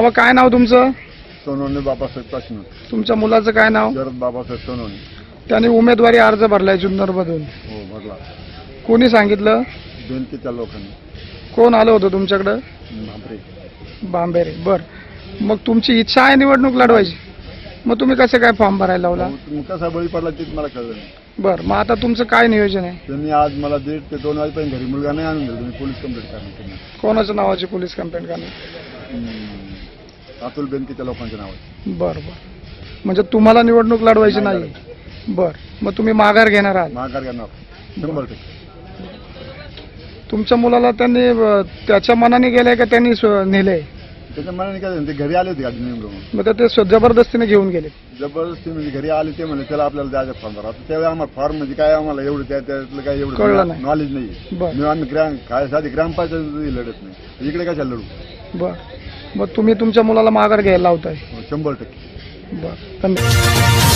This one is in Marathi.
बाबा काय नाव तुमचं? सोनवणे बाबासाहेब प्रश्न तुमच्या मुलाचं काय नाव? शरद बाबासाहेब सोनवणे. त्यांनी उमेदवारी अर्ज भरलाय जुन्नरमधून. हो भरला. कोणी सांगितलं? बेनकीच्या लोकांनी. कोण आलं होतं तुमच्याकडं? भांबरे बांबेरे. बर. मग तुमची इच्छा आहे निवडणूक लढवायची? मग तुम्ही कसं काय फॉर्म भरायला लावला? तुम्ही कसा बळी पडला तेच मला कळलं नाही. बर. मग आता तुमचं काय नियोजन आहे? त्यांनी आज मला दीड ते दोन वाजेपर्यंत घरी मुलगा नाही आणून दिला. तुम्ही पोलीस कंप्लेंट करणार. त्यांनी कोणाच्या नावाची पोलीस कंप्लेंट करणार? हम्म. अतुल बेनकीच्या लोकांच्या नावात बर बर. म्हणजे तुम्हाला निवडणूक लढवायची नाही नाही. बर. मग तुम्ही माघार घेणार आहात. महागार करणार शंभर टक्के. तुमच्या मुलाला त्यांनी अं, त्याच्या मनाने गेलंय का त्यांनी नेलंय? त्याच्या मनाने काय झालं, ते घरी आले होते गाडी नेमून मग तर ते स्व- जबरदस्तीने घेऊन गेले. जबरदस्ती म्हणजे घरी आले ते म्हणजे त्याला आपल्याला द्यायचं फॉर्म भरा आता त्यावेळी आम्हाला फॉर्म म्हणजे काय आम्हाला एवढं त्या त्यातलं काय कळलं एवढं नाही. नॉलेज नाही. बरं. मी आम्ही ग्राम काय साधी ग्रामपंचायत लढत नाही. इकडे काय लढू? बर. मग तुम्ही तुमच्या मुलाला माघार घ्यायला लावताय. हो, शंभर टक्के. बर. धन्यवाद.